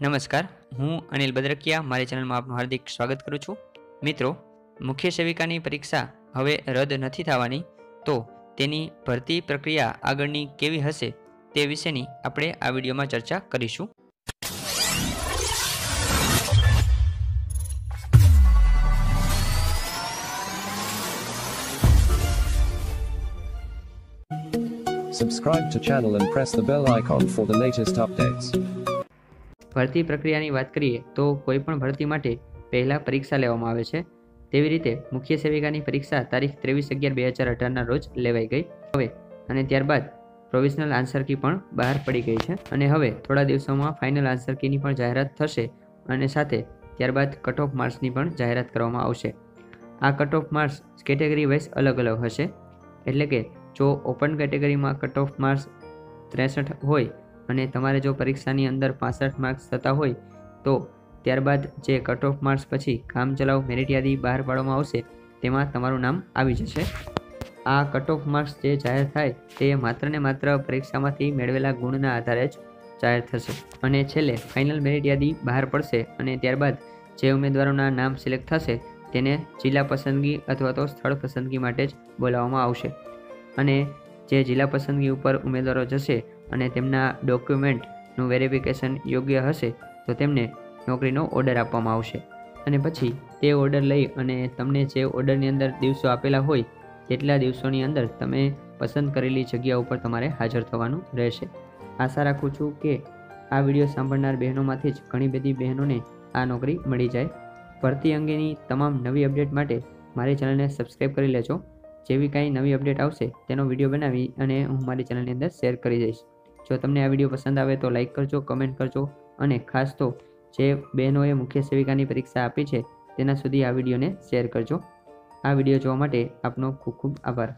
નમસ્કાર, હું અનિલ બદ્રકિયા, મારી ચેનલમાં આપનું હાર્દિક સ્વાગત કરું છું મિત્રો, મુખ્ય સેવિકાની પરીક્ષા હવે રદ નથી થવાની, તો તેની ભરતી પ્રક્રિયા આગળની કેવી હશે તે વિશેની આપણે આ વિડીયોમાં ચર્ચા કરીશું Subscribe to channel and press the bell icon for the latest updates. ભરતી પ્રક્રિયાની વાત કરીએ તો કોઈ પણ ભરતી માટે પહેલાં પરીક્ષા લેવામાં આવે છે. તેવી રીતે મુખ્ય સેવિકાની પરીક્ષા તારીખ ત્રેવીસ અગિયાર બે હજાર અઢારના રોજ લેવાઈ ગઈ. હવે અને ત્યારબાદ પ્રોવિઝનલ આન્સર કી પણ બહાર પડી ગઈ છે. અને હવે થોડા દિવસોમાં ફાઇનલ આન્સર કીની પણ જાહેરાત થશે અને સાથે ત્યારબાદ કટ ઓફ માર્ક્સની પણ જાહેરાત કરવામાં આવશે. આ cut off marks category wise અલગ અલગ હશે. એટલે કે જો ઓપન કેટેગરીમાં કટ ઓફ માર્ક્સ ત્રેસઠ હોય અને તમારે જો પરીક્ષાની અંદર પાસઠ માર્ક્સ થતા હોય, તો ત્યારબાદ જે કટ ઓફ માર્ક્સ પછી કામચલાઉ મેરિટ યાદી બહાર પાડવામાં આવશે, તેમાં તમારું નામ આવી જશે. આ કટ ઓફ માર્ક્સ જે જાહેર થાય, તે માત્ર ને માત્ર પરીક્ષામાંથી મેળવેલા ગુણના આધારે જ જાહેર થશે. અને છેલ્લે ફાઇનલ મેરિટ યાદી બહાર પડશે અને ત્યારબાદ જે ઉમેદવારોના નામ સિલેક્ટ થશે, તેને જિલ્લા પસંદગી અથવા તો સ્થળ પસંદગી માટે જ બોલાવવામાં આવશે. અને જે જિલ્લા પસંદગી ઉપર ઉમેદવારો જશે અને તેમના ડોક્યુમેન્ટનું વેરિફિકેશન યોગ્ય હશે, તો તેમને નોકરીનો ઓર્ડર આપવામાં આવશે. અને પછી તે ઓર્ડર લઈ અને તમને જે ઓર્ડરની અંદર દિવસો આપેલા હોય, તેટલા દિવસોની અંદર તમે પસંદ કરેલી જગ્યા ઉપર તમારે હાજર થવાનું રહેશે. આશા રાખું છું કે આ વીડિયો સાંભળનાર બહેનોમાંથી જ ઘણી બધી બહેનોને આ નોકરી મળી જાય. ભરતી અંગેની તમામ નવી અપડેટ માટે મારી ચેનલને સબસ્ક્રાઈબ કરી લેજો. જેવી કાંઈ નવી અપડેટ આવશે તેનો વીડિયો બનાવી અને હું મારી ચેનલની અંદર શેર કરી જઈશ જો તમને આ વીડિયો પસંદ આવે તો લાઇક કરજો, કમેન્ટ કરજો અને ખાસ તો જે બહેનોએ મુખ્ય સેવિકાની પરીક્ષા આપી છે તેના સુધી આ વિડીયોને શેર કરજો. આ વીડિયો જોવા માટે આપનો ખૂબ ખૂબ આભાર.